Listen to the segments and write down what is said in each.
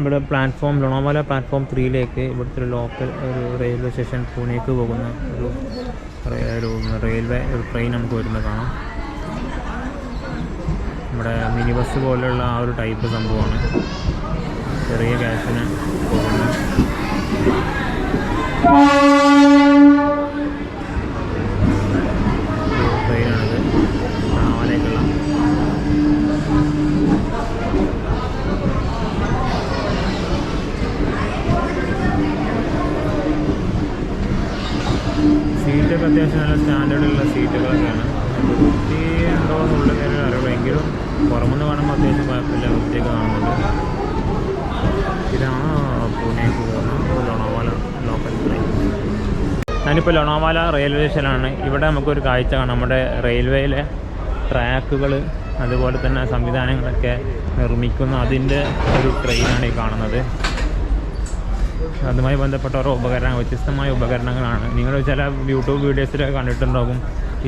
ഇവിടെ platform Lonavala platform ത്രീയിലേക്ക് ഇവിടുത്തെ ഒരു ലോക്കൽ ഒരു റെയിൽവേ സ്റ്റേഷൻ പൂനെക്ക് പോകുന്ന ഒരു ഒരു റെയിൽവേ ഒരു ട്രെയിൻ നമുക്ക് വരുന്നത് കാണാം. നമ്മുടെ മിനി ബസ് പോലെയുള്ള ആ ഒരു ടൈപ്പ് സംഭവമാണ്. ചെറിയ ക്യാഷിന് പോകുന്ന അത്യാവശ്യം നല്ല സ്റ്റാൻഡേർഡുള്ള സീറ്റുകളൊക്കെയാണ്. വൃത്തി ഉണ്ടോ എന്നുള്ള കാര്യം അറിയുള്ളൂ എങ്കിലും പുറമെന്ന് കാണുമ്പോൾ അത്യാവശ്യം കുഴപ്പമില്ല. വൃത്തിയൊക്കെ കാണുന്നുണ്ട്. ഇതാണ് പൂനെക്ക് പോകുന്ന ലോണാവാല ലോക്കൽ ട്രെയിൻ ഞാനിപ്പോൾ ലോണാവാല റെയിൽവേ സ്റ്റേഷനാണ് ഇവിടെ നമുക്കൊരു കാഴ്ച കാണാം. നമ്മുടെ റെയിൽവേയിലെ ട്രാക്കുകൾ അതുപോലെ തന്നെ സംവിധാനങ്ങളൊക്കെ നിർമ്മിക്കുന്ന അതിന്റെ ഒരു ട്രെയിനാണ് ഈ കാണുന്നത്. അതുമായി ബന്ധപ്പെട്ട ഓരോ ഉപകരണങ്ങൾ വ്യത്യസ്തമായ ഉപകരണങ്ങളാണ്. നിങ്ങൾ ചില യൂട്യൂബ് വീഡിയോസിലൊക്കെ കണ്ടിട്ടുണ്ടാകും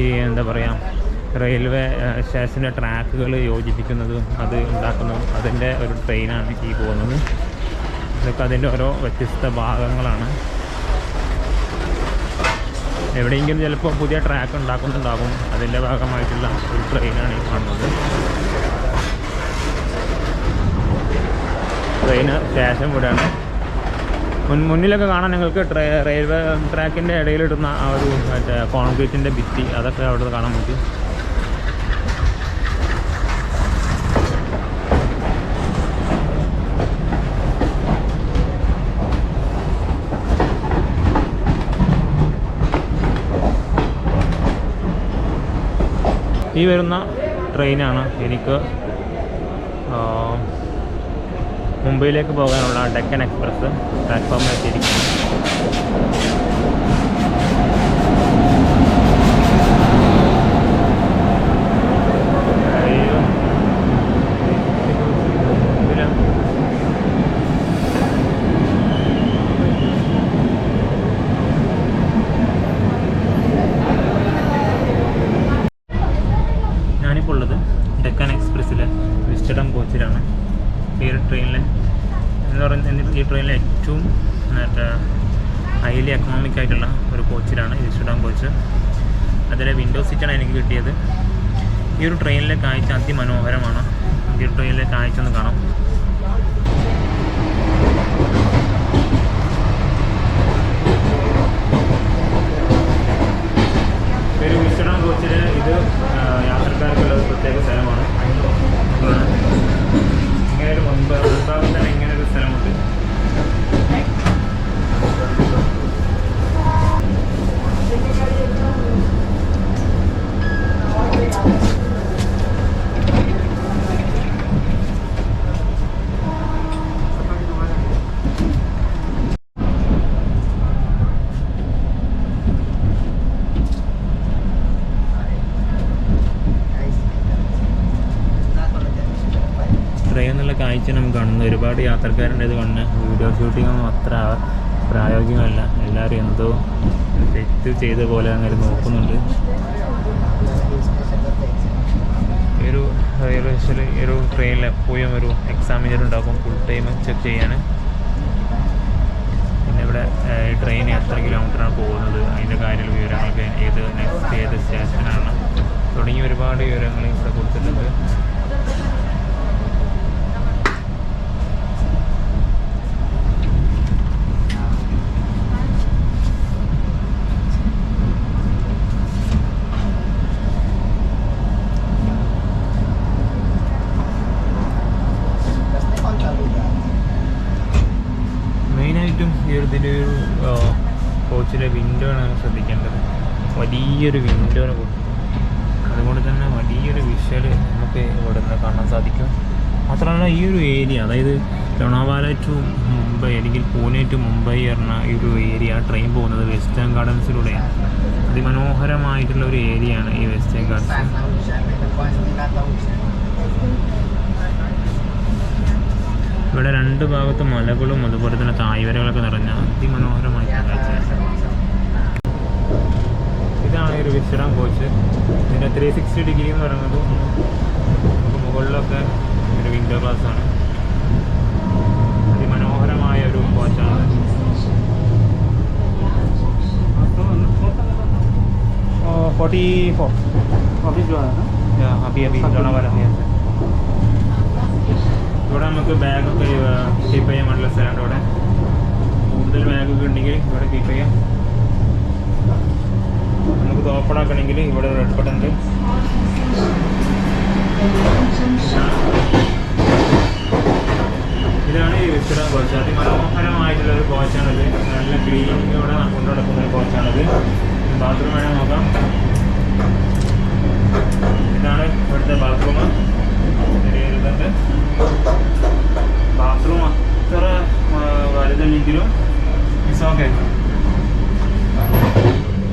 ഈ എന്താ പറയുക റെയിൽവേ സ്റ്റേഷന്റെ ട്രാക്കുകൾ യോജിപ്പിക്കുന്നതും അത് ഉണ്ടാക്കുന്നതും. അതിന്റെ ഒരു ട്രെയിനാണ് ഈ പോകുന്നത്. അതൊക്കെ അതിന്റെ ഓരോ വ്യത്യസ്ത ഭാഗങ്ങളാണ്. എവിടെയെങ്കിലും ചിലപ്പോൾ പുതിയ ട്രാക്ക് ഉണ്ടാക്കുന്നുണ്ടാകും. അതിന്റെ ഭാഗമായിട്ടുള്ള ഒരു ട്രെയിനാണ് ഈ കാണുന്നത്. ട്രെയിന് സ്റ്റേഷൻ വിടുകയാണ് മുൻ മുന്നിലൊക്കെ കാണാൻ നിങ്ങൾക്ക് റെയിൽവേ ട്രാക്കിന്റെ ഇടയിലിടുന്ന ആ ഒരു മറ്റേ കോൺക്രീറ്റിന്റെ ഭിത്തി അതൊക്കെ അവിടെ കാണാൻ പറ്റും. ഈ വരുന്ന ട്രെയിനാണ് എനിക്ക് ആ, മുംബൈയിലേക്ക് പോകാനുള്ള ഡെക്കൻ എക്സ്പ്രസ് പ്ലാറ്റ്ഫോമിൽ എത്തിയിരിക്കുന്നു അയ്യോ. ഇതിലാ. ഞാനിപ്പോൾ ഉള്ളത് ഡെക്കൻ എക്സ്പ്രസ്സിലെ വിസ്റ്റഡം കോച്ചിലാണ് ഈ ഒരു ട്രെയിനിൽ എന്ന് പറയുന്നത് ഈ ട്രെയിനിലെ ഏറ്റവും മറ്റേ ഹൈലി എക്കണോമിക് ആയിട്ടുള്ള ഒരു കോച്ചിലാണ് ഈ കോച്ച്. അതിലെ വിൻഡോ സീറ്റാണ് എനിക്ക് കിട്ടിയത്. ഈ ഒരു ട്രെയിനിലെ കാഴ്ച അതിമനോഹരമാണ്. ഈ ഒരു ട്രെയിനിലെ കാഴ്ച ഒന്ന് കാണാം. ഒരു വിസ്റ്റഡം കോച്ചിൽ ഇത് യാത്രക്കാർക്കുള്ള പ്രത്യേക സ്ഥലമാണ് ഇങ്ങനെ ഒരു മുൻപ് മുൻഭാഗം തന്നെ ഇങ്ങനെ ഒരു സ്ഥലമുണ്ട് എന്നുള്ള കാഴ്ച നമുക്ക് കാണുന്നു. ഒരുപാട് യാത്രക്കാരുണ്ട് ഇത് കണ്ണ് വീഡിയോ ഷൂട്ടിംഗ് ഒന്നും അത്ര പ്രായോഗികമല്ല. എല്ലാവരും എന്തോ തെറ്റ് ചെയ്ത പോലെ അങ്ങനെ നോക്കുന്നുണ്ട്. ഒരു റെയിൽവേ സ്റ്റേഷനിൽ ഒരു ട്രെയിനിൽ എപ്പോഴും ഒരു എക്സാമിനർ ഉണ്ടാകും. ഫുൾ ടൈം ചെക്ക് ചെയ്യാൻ പിന്നെ ഇവിടെ ട്രെയിൻ എത്ര കിലോമീറ്ററാണ് പോകുന്നത്? അതിന്റെ കാര്യങ്ങൾ വിവരങ്ങളൊക്കെ ഏത് നെക്സ്റ്റ് ഏത് സ്റ്റേഷനാണ് തുടങ്ങിയ ഒരുപാട് വിവരങ്ങൾ ഇവിടെ കൊടുത്തിട്ടുണ്ട് മെയിനായിട്ടും ഈ ഒരു ഇതിന്റെ ഒരു കോച്ചിലെ വിൻഡോ ആണ് ശ്രദ്ധിക്കേണ്ടത്. വലിയൊരു വിൻഡോ കൊടുത്തത്. അതുകൊണ്ട് തന്നെ വലിയൊരു വിഷ്വൽ നമുക്ക് ഇവിടെ നിന്ന് കാണാൻ സാധിക്കും. മാത്രമല്ല ഈ ഒരു ഏരിയ അതായത് ലോണാവാല ടു മുംബൈ അല്ലെങ്കിൽ പൂനെ ടു മുംബൈ പറഞ്ഞ ഈ ഒരു ഏരിയ ട്രെയിൻ പോകുന്നത് വെസ്റ്റേൺ ഗാർഡൻസിലൂടെയാണ് അതിമനോഹരമായിട്ടുള്ള ഒരു ഏരിയയാണ് ഈ വെസ്റ്റേൺ ഗാർഡൻസ് ഇവിടെ രണ്ട് ഭാഗത്ത് മലകളും അതുപോലെ തന്നെ തായ്വരകളൊക്കെ നിറഞ്ഞ അതിമനോഹരമായ കാഴ്ചയാണ് ഇതാണ് ഒരു വിശ്രാം കോച്ച്. ഇതിന്റെ ത്രീ സിക്സ്റ്റി ഡിഗ്രി എന്ന് പറയുന്നത് മുകളിലൊക്കെ ഒരു വിൻഡോ ഗ്ലാസ് ആണ്. അതിമനോഹരമായ ഒരു കോച്ചാണ് ഫോർട്ടി ഫോർ अभी जो ആണ്. ना अभी अभी दोनों ഇവിടെ നമുക്ക് ബാഗൊക്കെ കീപ്പ് ചെയ്യാൻ വേണ്ടിയുള്ള സ്ഥലമുണ്ട് ഇവിടെ. കൂടുതൽ ബാഗൊക്കെ ഉണ്ടെങ്കിൽ ഇവിടെ കീപ്പ് ചെയ്യാം. നമുക്ക് ഓപ്പൺ ആക്കണമെങ്കിൽ ഇവിടെ റെഡ് ബട്ടൺ ഉണ്ട്. ഇതാണ് ഈ വിസ്തര കോച്ച്. അതിമനോഹരമായിട്ടുള്ള ഒരു കോച്ചാണിത് നല്ല ക്ലീനിങ്ങോടെ കൊണ്ടു നടക്കുന്ന ഒരു കോച്ചാണിത് ബാത്റൂം വേണേൽ നോക്കാം. ഇതാണ് ഇവിടുത്തെ ബാത്റൂം ചെറിയൊരിതുണ്ട് ബാത്റൂം അത്ര വലുതല്ലെങ്കിലും ഇറ്റ്സ് ഓക്കെ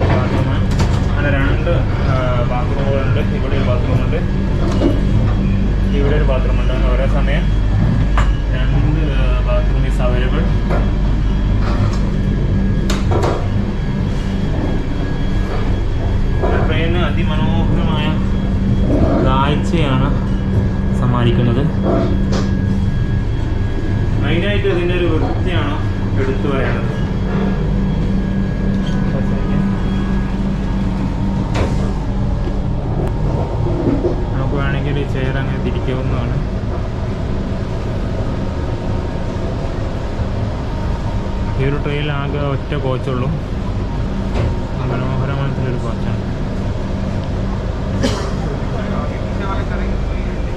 ബാത്റൂം അങ്ങനെ രണ്ട് ബാത്റൂമുകളുണ്ട് ഇവിടെ ഒരു ബാത്റൂമുണ്ട് ഇവിടെ ഒരു ബാത്റൂമുണ്ട് ഒരേ സമയം രണ്ട് ബാത്റൂം ഈസ് അവൈലബിൾ ട്രെയിന് അതിമനോഹരമായ കാഴ്ചയാണ് സമ്മാനിക്കുന്നത്. മെയിനായിട്ട് ഇതിന്റെ ഒരു വൃത്തിയാണ് എടുത്തു പറയുന്നത് നമുക്ക് വേണമെങ്കിൽ ചെയർ അങ്ങനെ തിരിക്കാവുന്നതാണ്. ഈ ഒരു ആകെ ഒറ്റ കോച്ചുള്ളൂ മനോഹരമായിട്ടുള്ളൊരു കോച്ചാണ്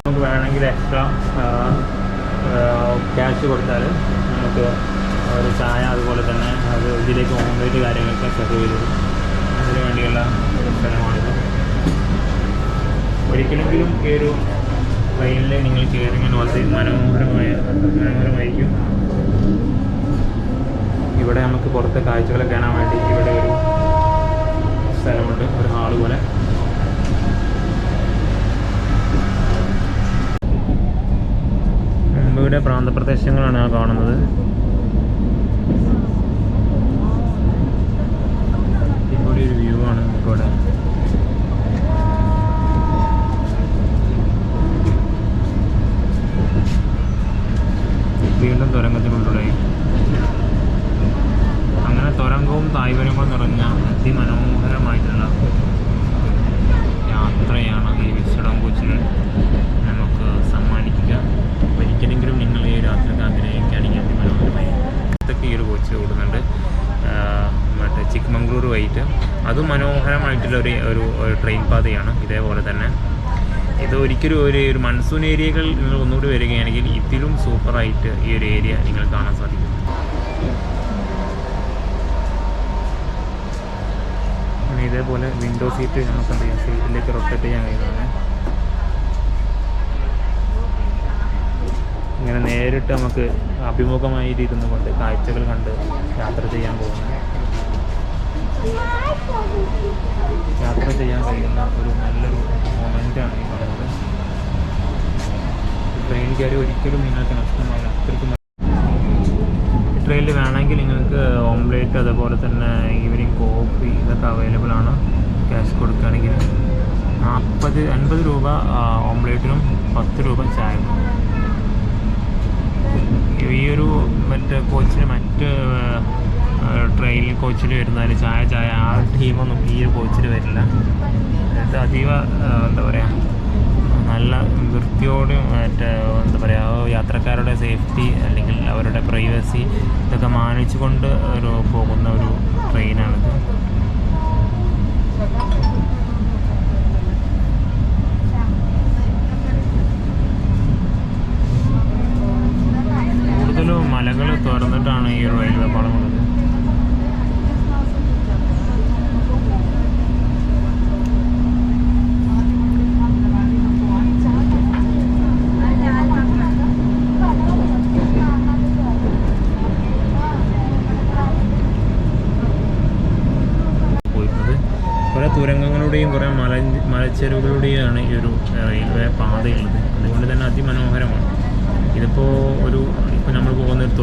നമുക്ക് വേണമെങ്കിൽ എക്സ്ട്രാ ക്യാഷ് കൊടുത്താൽ നമുക്ക് ഒരു ചായ അതുപോലെ തന്നെ അത് ഇതിലേക്ക് ഓംലേറ്റ് കാര്യങ്ങളൊക്കെ സെർവ് ചെയ്ത് അതിന് വേണ്ടിയുള്ള ഒരു സ്ഥലമാണിത്. ഒരിക്കലെങ്കിലും ഈ ഒരു ട്രെയിനിൽ നിങ്ങൾ കയറിങ്ങനെ വളരെ മനോഹരമായ മനോഹരമായിരിക്കും ഇവിടെ നമുക്ക് പുറത്തെ കാഴ്ചകളെ കാണാൻ വേണ്ടി ഇവിടെ ഒരു സ്ഥലമുണ്ട്. ഒരു ഹാൾ പോലെ. മുംബൈയുടെ പ്രാന്തപ്രദേശങ്ങളാണ് ആ കാണുന്നത്. വ്യൂ ആണ് വീണ്ടും തുരങ്കത്തിനുള്ളിലായി അങ്ങനെ തുരങ്കവും തായ്വരങ്ങളും നിറഞ്ഞ അതിമനോഹരമായിട്ടുള്ള യാത്രയാണ് ഈ വിശ്വടം കൊച്ചിൽ നമുക്ക് സമ്മാനിക്കുക ഒരിക്കലെങ്കിലും നിങ്ങൾ ഈ യാത്രയ്ക്ക് ആഗ്രഹിക്കുകയാണെങ്കിൽ അതിമനോഹരമായി ഇതൊക്കെ ഈ ഒരു കോച്ച് ഓടുന്നുണ്ട് ആ, മറ്റേ ചിക്മംഗ്ലൂർ വൈറ്റ് അതും മനോഹരമായിട്ടുള്ള ഒരു ഒരു ഒരു ട്രെയിൻ പാതയാണ് ഇതേപോലെ തന്നെ. ഇത് ഒരിക്കലും ഒരു ഒരു മൺസൂൺ ഏരിയകൾ നിങ്ങൾ ഒന്നുകൂടി വരികയാണെങ്കിൽ ഇതിലും സൂപ്പറായിട്ട് ഈ ഒരു ഏരിയ നിങ്ങൾ കാണാൻ സാധിക്കും. ഇതേപോലെ വിൻഡോ സീറ്റ് നമുക്ക് എന്ത് ചെയ്യാം? സീറ്റിലേക്ക് റൊട്ടേറ്റ് ചെയ്യാൻ കഴിയുന്നതാണ്. ഇങ്ങനെ നേരിട്ട് നമുക്ക് അഭിമുഖമായിട്ടിരുന്നു കൊണ്ട് കാഴ്ചകൾ കണ്ട് യാത്ര ചെയ്യാൻ പോകുന്നത് യാത്ര ചെയ്യാൻ കഴിയുന്ന ഒരു നല്ലൊരു മൊമെന്റാണ് ഈ പറയുന്നത്. ട്രെയിൻ കയറി ഒരിക്കലും നിങ്ങൾക്ക് നഷ്ടമാവില്ല. അത്രയ്ക്കും ട്രെയിനിൽ വേണമെങ്കിൽ നിങ്ങൾക്ക് ഓംലേറ്റ് അതുപോലെ തന്നെ ഈവനിങ് കോഫി ഇതൊക്കെ അവൈലബിൾ ആണ്. ക്യാഷ് കൊടുക്കുകയാണെങ്കിൽ നാൽപ്പത് അൻപത് രൂപ ഓംലേറ്റിനും പത്ത് രൂപ ചായ. ഈ ഒരു മറ്റേ കോച്ചിന് മറ്റ് ട്രെയിൻ കോച്ചിൽ വരുന്നാൽ ചായ ചായ. ആ ടീമൊന്നും ഈ ഒരു കോച്ചിൽ വരില്ല. ഇത് അതീവ എന്താ പറയുക നല്ല വൃത്തിയോടും മറ്റേ എന്താ പറയുക യാത്രക്കാരുടെ സേഫ്റ്റി അല്ലെങ്കിൽ അവരുടെ പ്രൈവസി ഇതൊക്കെ മാനിച്ചുകൊണ്ട് ഒരു പോകുന്ന ഒരു ട്രെയിനാണിത് കൂടുതലും മലകൾ തുറന്നിട്ടാണ് ഈ റെയിൽവേ പാളം ഉള്ളത്.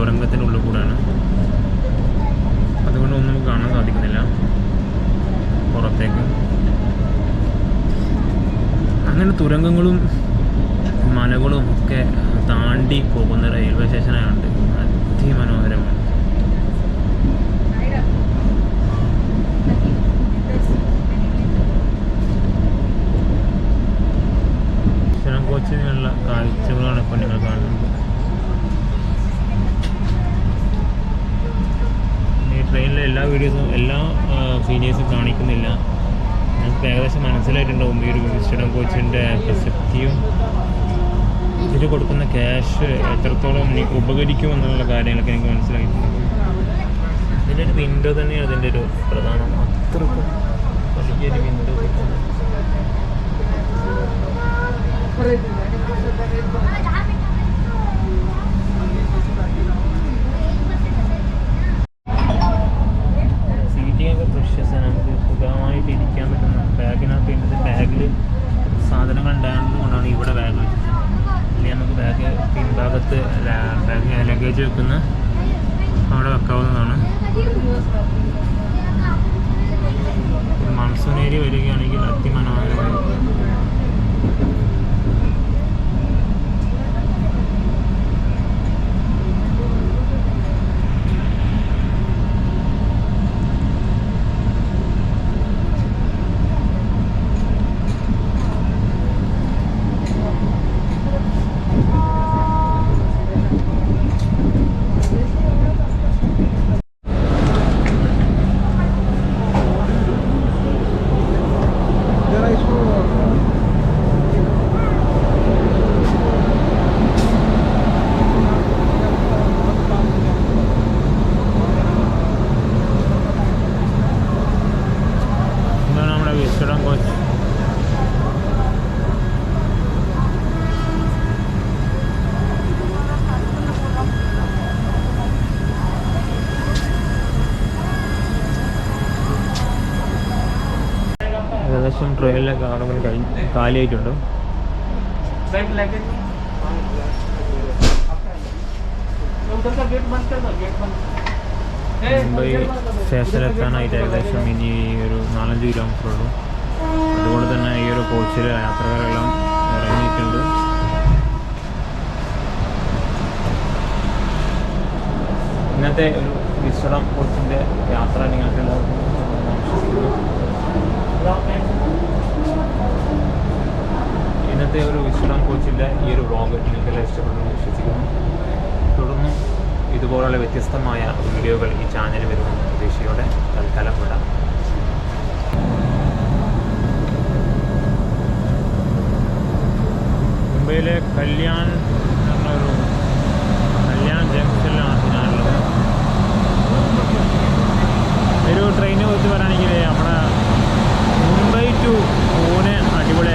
തുരങ്കത്തിന്റെ ഉള്ളിൽ കൂടെയാണ്. അതുകൊണ്ട് ഒന്നും കാണാൻ സാധിക്കുന്നില്ല. പുറത്തേക്ക്. അങ്ങനെ തുരങ്കങ്ങളും മലകളും ഒക്കെ താണ്ടി പോകുന്ന റെയിൽവേ സ്റ്റേഷനായുണ്ട് അതിമനോഹരമാണ്. കൊച്ചിനുള്ള കാഴ്ചകളാണ് ഇപ്പോൾ നിങ്ങൾ കാണുന്നത്. വീഡിയോസും എല്ലാ സീനിയേഴ്സും കാണിക്കുന്നില്ല. നമുക്ക് ഏകദേശം മനസ്സിലായിട്ടുണ്ടാവും ഈ ഒരു വിസ്റ്റഡം കോച്ചിന്റെ പ്രസക്തിയും ഇതിൽ കൊടുക്കുന്ന ക്യാഷ് എത്രത്തോളം എനിക്ക് ഉപകരിക്കും എന്നുള്ള കാര്യങ്ങളൊക്കെ എനിക്ക് മനസ്സിലായിട്ടുണ്ട്. ഇതിന്റെ ഒരു വിൻഡോ തന്നെയാണ് ഇതിന്റെ ഒരു പ്രധാനം. അത്രക്കും വലിയൊരു വിൻഡോ കോച്ച് ഏകദേശം ട്രെയിനിലൊക്കെ ആളുകൾ കഴിഞ്ഞ് കാലിയായിട്ടുണ്ട്. മുംബൈ സ്റ്റേഷനിലെത്താനായിട്ട് ഏകദേശം ഇനി ഒരു നാലഞ്ച് കിലോമീറ്റർ ഉള്ളൂ. അതുകൊണ്ട് തന്നെ ഈ ഒരു കോച്ചിൽ യാത്രക്കാരെല്ലാം ഇറങ്ങിയിട്ടുണ്ട്. ഇന്നത്തെ ഒരു വിശ്രമം കോച്ചിന്റെ യാത്ര നിങ്ങൾക്ക് എല്ലാവർക്കും ഇന്നത്തെ ഒരു വിശ്രമം കോച്ചിന്റെ ഈ ഒരു വ്ളോഗ് നിങ്ങൾക്കെല്ലാം ഇഷ്ടപ്പെടുന്നു വിശ്വസിക്കുന്നു. തുടർന്നും ഇതുപോലുള്ള വ്യത്യസ്തമായ വീഡിയോകൾ ഈ ചാനൽ വരുമെന്ന് പ്രതീക്ഷയോടെ തൽക്കാലം വിടാം. മുംബൈയിലെ കല്യാൺ എന്നൊരു കല്യാൺ ജംഗ്ഷനിലാണ് ഞാനുള്ളത് ഒരു ട്രെയിനെ കുറിച്ച് പറയുകയാണെങ്കിൽ നമ്മുടെ മുംബൈ ടു പൂനെ അടിപൊളിയായിരിക്കും